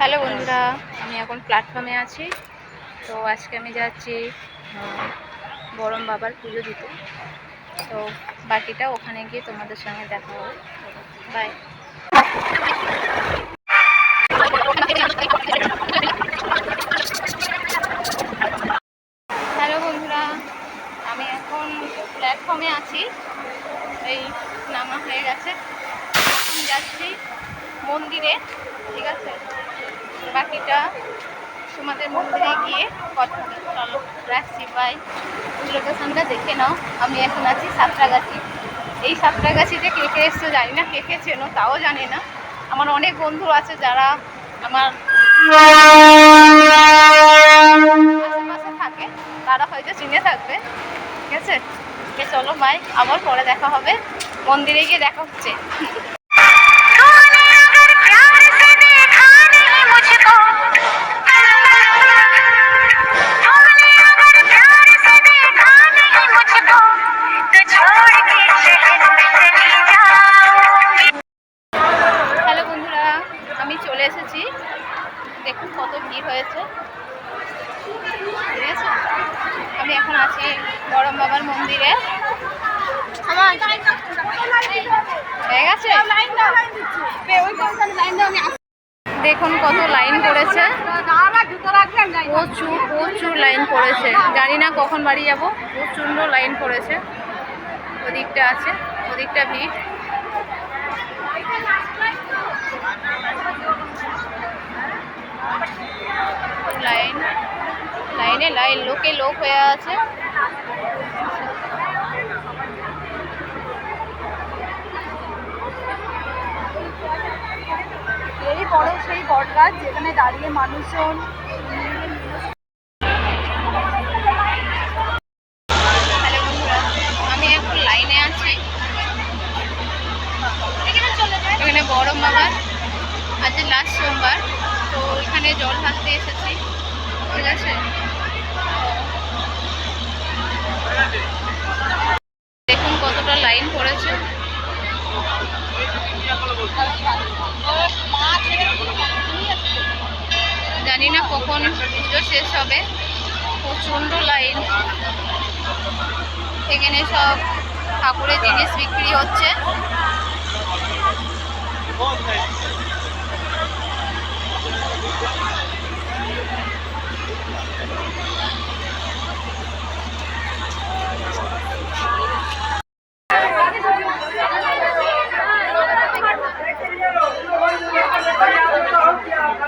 Hello বন্ধুরা, আমি এখন প্ল্যাটফর্মে আছি। তো আজকে আমি যাচ্ছি বরম বাবার পুজো দিতে। তো বাকিটা ওখানে গিয়ে তোমাদের সঙ্গে দেখা হবে। বাই হ্যালো বন্ধুরা আমি এখন প্ল্যাটফর্মে আছি। এই নামা হয়ে গেছে। এখন যাচ্ছি মন্দিরে, ঠিক আছে? বাকিটা তোমাদের মন্দিরে গিয়ে কথা। চলো, রাখছি বাই লোকেশনটা দেখে নাও। আমি এখন আছি সাঁতরাগাছি। এই সাঁতরাগাছিতে কে কে এসছো জানি না, কে কে চেনো তাও জানি না। আমার অনেক বন্ধু আছে যারা আমার আশেপাশে থাকে, তারা হয়তো চিনে থাকবে। ঠিক আছে? ওকে চলো ভাই আবার পরে দেখা হবে। মন্দিরে গিয়ে দেখা হচ্ছে। হ্যালো বন্ধুরা আমি চলে এসেছি। দেখুন কত ভিড় হয়েছে। এখন আছি গরম বাবার মন্দিরে। দেখুন কত লাইন পড়েছে প্রচুর প্রচুর লাইন পড়েছে জানি না কখন বাড়ি যাব। প্রচণ্ড লাইন পড়েছে ওদিকটা আছে, ওদিকটা ভিড়। লাইন। লাইনে লাইন লোকে লোক হয়ে আছে। এই বড় সেই বট গাছ যেখানে দাঁড়িয়ে মানুষজন এখন লাইনে আছি। এখানে বড় বাবার আজ লাস্ট সোমবার তো এখানে জল ঢালতে এসেছি। ঠিক আছে? দেখুন কতটা লাইন পড়েছে। জানি না কখন পুজো শেষ হবে। প্রচণ্ড লাইন। এখানে সব ঠাকুরের জিনিস বিক্রি হচ্ছে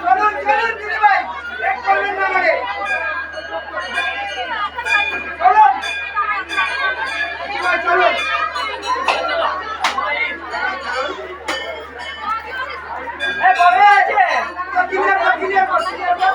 চলুন চলুন দিদি ভাই এক করবেন না আমারে চলুন দিদি ভাই চলুন এ ববে আছে তো কিনে কর কিনে কর কিনে কর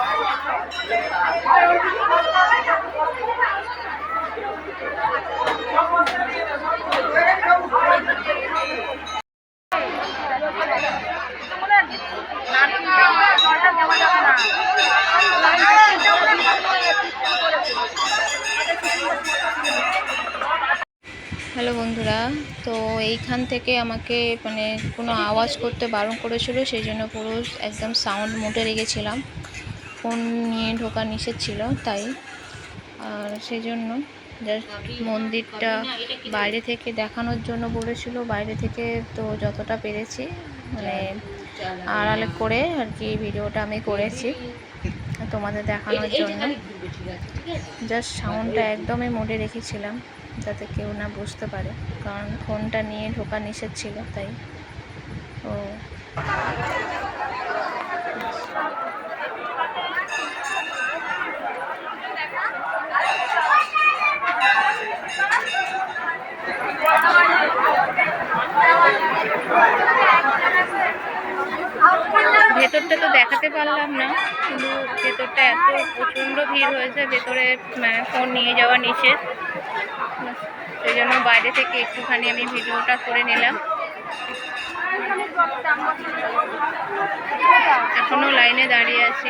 হ্যালো বন্ধুরা, তো এইখান থেকে আমাকে মানে কোনো আওয়াজ করতে বারণ করেছিল, সেই জন্য পুরো একদম সাউন্ড মোটে রেখেছিলাম। ফোন নিয়ে ঢোকা নিষেধ ছিল, তাই। আর সেই জন্য জাস্ট মন্দিরটা বাইরে থেকে দেখানোর জন্য বলেছিল, বাইরে থেকে তো যতটা পেরেছি মানে আড়ালে করে আর কি ভিডিওটা আমি করেছি। তোমাদের দেখানোর জন্য। জাস্ট সাউন্ডটা একদমই মোডে রেখেছিলাম যাতে কেউ না বুঝতে পারে। কারণ ফোনটা নিয়ে ঢোকা নিষেধ ছিল তাই। ও। ভেতরটা তো দেখাতে পারলাম না, কিন্তু ভেতরটা এত প্রচণ্ড ভিড় হয়েছে, ভেতরে মানে ফোন নিয়ে যাওয়া নিষেধ। সেই জন্য বাইরে থেকে একটুখানি আমি ভিডিওটা করে নিলাম। এখনও লাইনে দাঁড়িয়ে আছি.